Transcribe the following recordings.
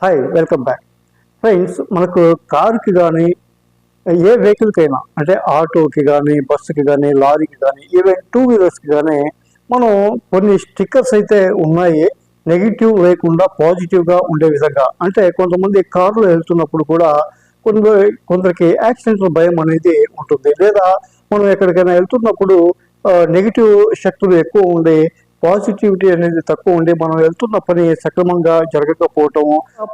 Hi welcome back friends మనకు కారుకి కానీ ఏ వెహికల్కైనా అంటే ఆటోకి కానీ బస్సుకి కానీ లారీకి కానీ ఈవెన్ టూ వీలర్స్కి కానీ మనం కొన్ని స్టిక్కర్స్ అయితే ఉన్నాయి నెగిటివ్ లేకుండా పాజిటివ్గా ఉండే విధంగా. అంటే కొంతమంది కారులో వెళ్తున్నప్పుడు కూడా కొందరు కొందరికి యాక్సిడెంట్ల భయం అనేది ఉంటుంది. లేదా మనం ఎక్కడికైనా వెళ్తున్నప్పుడు నెగిటివ్ శక్తులు ఎక్కువ ఉండి పాజిటివిటీ అనేది తక్కువ ఉండి మనం వెళ్తున్న పని సక్రమంగా జరగకపోవటం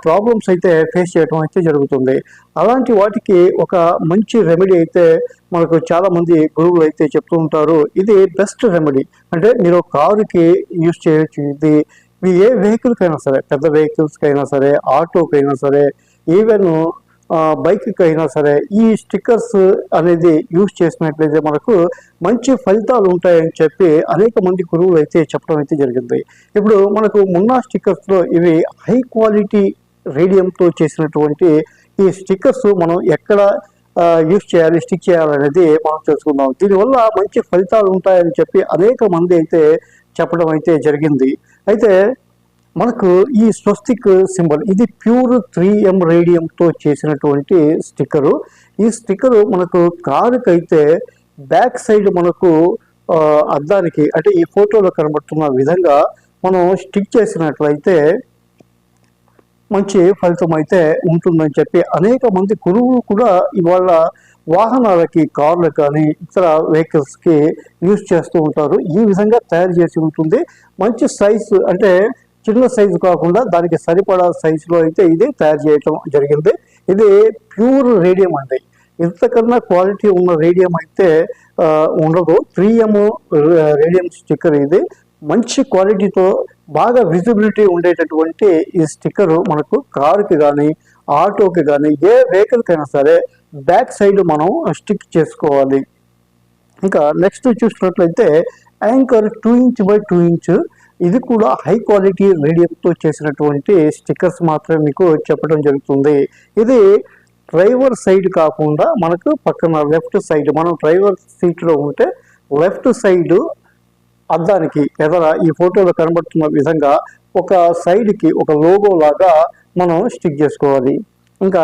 ప్రాబ్లమ్స్ అయితే ఫేస్ చేయడం అయితే జరుగుతుంది. అలాంటి వాటికి ఒక మంచి రెమెడీ అయితే మనకు చాలా మంది గురువులు అయితే చెప్తూ ఉంటారు. ఇది బెస్ట్ రెమెడీ అంటే మీరు కారుకి యూజ్ చేయొచ్చు ఇది మీ ఏ వెహికల్కైనా సరే పెద్ద వెహికల్స్కి అయినా సరే ఆటోకి అయినా సరే ఈవెన్ బైక్కి అయినా సరే ఈ స్టిక్కర్స్ అనేది యూజ్ చేసినట్లయితే మనకు మంచి ఫలితాలు ఉంటాయని చెప్పి అనేక మంది గురువులు అయితే చెప్పడం అయితే జరిగింది. ఇప్పుడు మనకు మున్నా స్టిక్కర్స్లో ఇవి హై క్వాలిటీ రేడియంతో చేసినటువంటి ఈ స్టిక్కర్స్ మనం ఎక్కడ యూజ్ చేయాలి స్టిక్ చేయాలనేది మనం తెలుసుకుందాం. దీనివల్ల మంచి ఫలితాలు ఉంటాయని చెప్పి అనేక మంది అయితే చెప్పడం అయితే జరిగింది. అయితే మనకు ఈ స్వస్తిక్ సింబల్ ఇది ప్యూర్ త్రీ ఎం రేడియంతో చేసినటువంటి స్టిక్కరు. ఈ స్టిక్కరు మనకు కారుకి అయితే బ్యాక్ సైడ్ మనకు అద్దానికి అంటే ఈ ఫోటోలో కనబడుతున్న విధంగా మనం స్టిక్ చేసినట్లయితే మంచి ఫలితం అయితే ఉంటుందని చెప్పి అనేక మంది గురువులు కూడా ఇవాళ వాహనాలకి కార్లకు కానీ ఇతర వెహికల్స్కి యూజ్ చేస్తూ ఉంటారు. ఈ విధంగా తయారు చేసి ఉంటుంది. మంచి సైజు అంటే చిన్న సైజు కాకుండా దానికి సరిపడా సైజులో అయితే ఇది తయారు చేయటం జరిగింది. ఇది ప్యూర్ రేడియం అండి. ఇంతకన్నా క్వాలిటీ ఉన్న రేడియం అయితే ఉండదు. త్రీ ఎం రేడియం స్టిక్కర్ ఇది. మంచి క్వాలిటీతో బాగా విజిబిలిటీ ఉండేటటువంటి ఈ స్టిక్కర్ మనకు కారుకి కానీ ఆటోకి కానీ ఏ వెహికల్కైనా సరే బ్యాక్ సైడ్ మనం స్టిక్ చేసుకోవాలి. ఇంకా నెక్స్ట్ చూసినట్లయితే anchor two inch by two inch ఇది కూడా హై క్వాలిటీ రేడియంతో చేసినటువంటి స్టిక్కర్స్ మాత్రమే మీకు చెప్పడం జరుగుతుంది. ఇది డ్రైవర్ సైడ్ కాకుండా మనకు పక్కన లెఫ్ట్ సైడ్ మనం డ్రైవర్ సీట్లో ఉంటే లెఫ్ట్ సైడ్ అద్దానికి ఎదర ఈ ఫోటోలో కనబడుతున్న విధంగా ఒక సైడ్కి ఒక లోగో లాగా మనం స్టిక్ చేసుకోవాలి. ఇంకా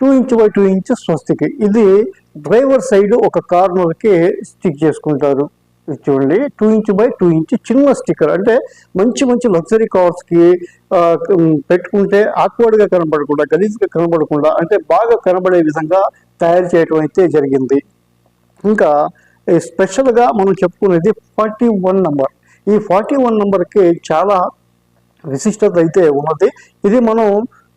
two inch by two inch స్వస్తికి. ఇది డ్రైవర్ సైడ్ ఒక కార్నర్కి స్టిక్ చేసుకుంటారు. చూడండి two inch by two inch చిన్న స్టిక్కర్ అంటే మంచి మంచి లగ్జరీ కార్స్కి పెట్టుకుంటే ఆక్వర్డ్గా కనబడకుండా గలీజ్గా కనబడకుండా అంటే బాగా కనబడే విధంగా తయారు చేయడం అయితే జరిగింది. ఇంకా స్పెషల్గా మనం చెప్పుకునేది ఫార్టీ వన్ నంబర్ ఈ ఫార్టీ వన్ నంబర్కి చాలా విశిష్టత అయితే ఉన్నది. ఇది మనం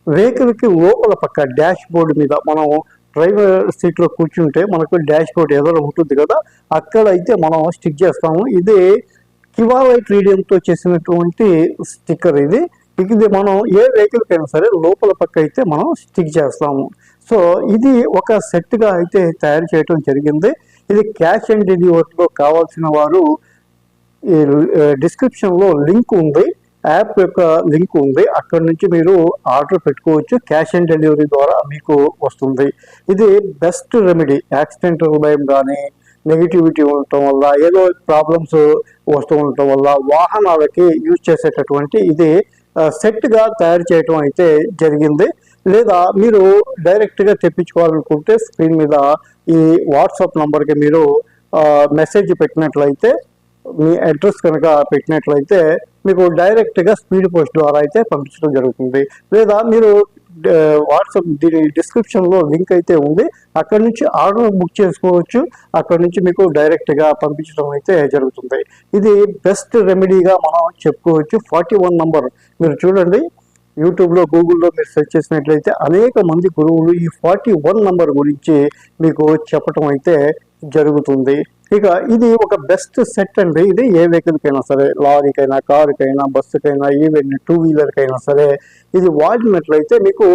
వెహికల్కి లోపల పక్క డాష్ బోర్డు మీద మనం డ్రైవర్ సీట్లో కూర్చుంటే మనకు డాష్ బోర్డ్ ఏదో ఉంటుంది కదా అక్కడ అయితే మనం స్టిక్ చేస్తాము. ఇది కివాలైట్ రేడియంతో చేసినటువంటి స్టిక్కర్ ఇది. ఇది మనం ఏ వెహికల్కి అయినా సరే లోపల పక్క అయితే మనం స్టిక్ చేస్తాము. సో ఇది ఒక సెట్గా అయితే తయారు చేయడం జరిగింది. ఇది క్యాష్ అండ్ డెలివరీలో కావాల్సిన వారు ఈ డిస్క్రిప్షన్లో లింక్ ఉంది. యాప్ యొక్క లింక్ ఉంది. అక్కడ నుంచి మీరు ఆర్డర్ పెట్టుకోవచ్చు. క్యాష్ ఆన్ డెలివరీ ద్వారా మీకు వస్తుంది. ఇది బెస్ట్ రెమెడీ. యాక్సిడెంట్ భయం కానీ నెగిటివిటీ ఉండటం వల్ల ఏదో ప్రాబ్లమ్స్ వస్తూ ఉండటం వల్ల వాహనాలకి యూజ్ చేసేటటువంటి ఇది సెట్గా తయారు చేయటం అయితే జరిగింది. లేదా మీరు డైరెక్ట్గా తెప్పించుకోవాలనుకుంటే స్క్రీన్ మీద ఈ వాట్సాప్ నంబర్కి మీరు మెసేజ్ పెట్టినట్లయితే మీ అడ్రస్ కనుక పెట్టినట్లయితే మీకు డైరెక్ట్గా స్పీడ్ పోస్ట్ ద్వారా అయితే పంపించడం జరుగుతుంది. లేదా మీరు వాట్సాప్ దీని డిస్క్రిప్షన్లో లింక్ అయితే ఉంది. అక్కడ నుంచి ఆర్డర్ బుక్ చేసుకోవచ్చు. అక్కడ నుంచి మీకు డైరెక్ట్గా పంపించడం అయితే జరుగుతుంది. ఇది బెస్ట్ రెమెడీగా మనం చెప్పుకోవచ్చు. Forty one number. మీరు చూడండి. యూట్యూబ్లో గూగుల్లో మీరు సెర్చ్ చేసినట్లయితే అనేక మంది గురువులు ఈ ఫార్టీ వన్ నంబర్ గురించి మీకు చెప్పటం అయితే జరుగుతుంది. ఇక ఇది ఒక బెస్ట్ సెట్ అండి. ఇది ఏ వెహికల్కైనా సరే లారీకైనా కారుకైనా బస్సుకైనా ఈవెన్ టూ వీలర్కైనా సరే ఇది వాడినట్లయితే మీకు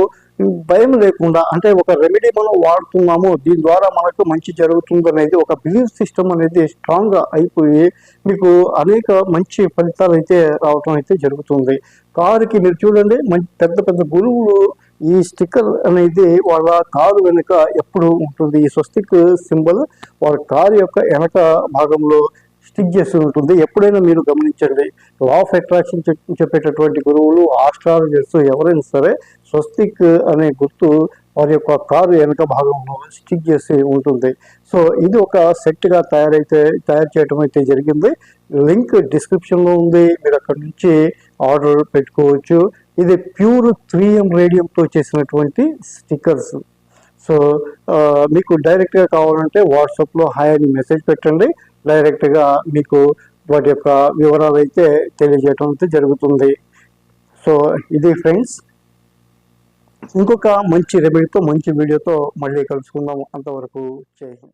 భయం లేకుండా అంటే ఒక రెమెడీ మనం వాడుతున్నాము దీని ద్వారా మనకు మంచి జరుగుతుంది అనేది ఒక బిలీఫ్ సిస్టమ్ అనేది స్ట్రాంగ్గా అయిపోయి మీకు అనేక మంచి ఫలితాలు అయితే రావటం అయితే జరుగుతుంది. కారుకి మీరు చూడండి మంచి పెద్ద పెద్ద గురువులు ఈ స్టిక్కర్ అనేది వాళ్ళ కారు వెనుక ఎప్పుడు ఉంటుంది. ఈ స్వస్తిక్ సింబల్ వాళ్ళ కారు యొక్క వెనక భాగంలో స్టిక్ చేసి ఉంటుంది ఎప్పుడైనా మీరు గమనించండి లా ఆఫ్ అట్రాక్షన్ చెప్పేటటువంటి గురువులు ఆస్ట్రాలజర్స్ ఎవరైనా సరే స్వస్తిక్ అనే గుర్తు వారి యొక్క కారు వెనక భాగంలో స్టిక్ చేసి ఉంటుంది. సో ఇది ఒక సెట్గా తయారైతే తయారు చేయడం అయితే జరిగింది. లింక్ డిస్క్రిప్షన్లో ఉంది. మీరు అక్కడ నుంచి ఆర్డర్ పెట్టుకోవచ్చు. ఇది ప్యూర్ త్రీ ఎం రేడియంతో చేసినటువంటి స్టిక్కర్స్ సో మీకు డైరెక్ట్గా కావాలంటే వాట్సాప్లో హాయ్ అని మెసేజ్ పెట్టండి. డైరెక్ట్గా మీకు వాటి యొక్క వివరాలు అయితే తెలియజేయటం అయితే జరుగుతుంది. సో ఇది ఫ్రెండ్స్ ఇంకొక మంచి రెమెడీతో మంచి వీడియోతో మళ్ళీ కలుసుకుందాము అంతవరకు చేయండి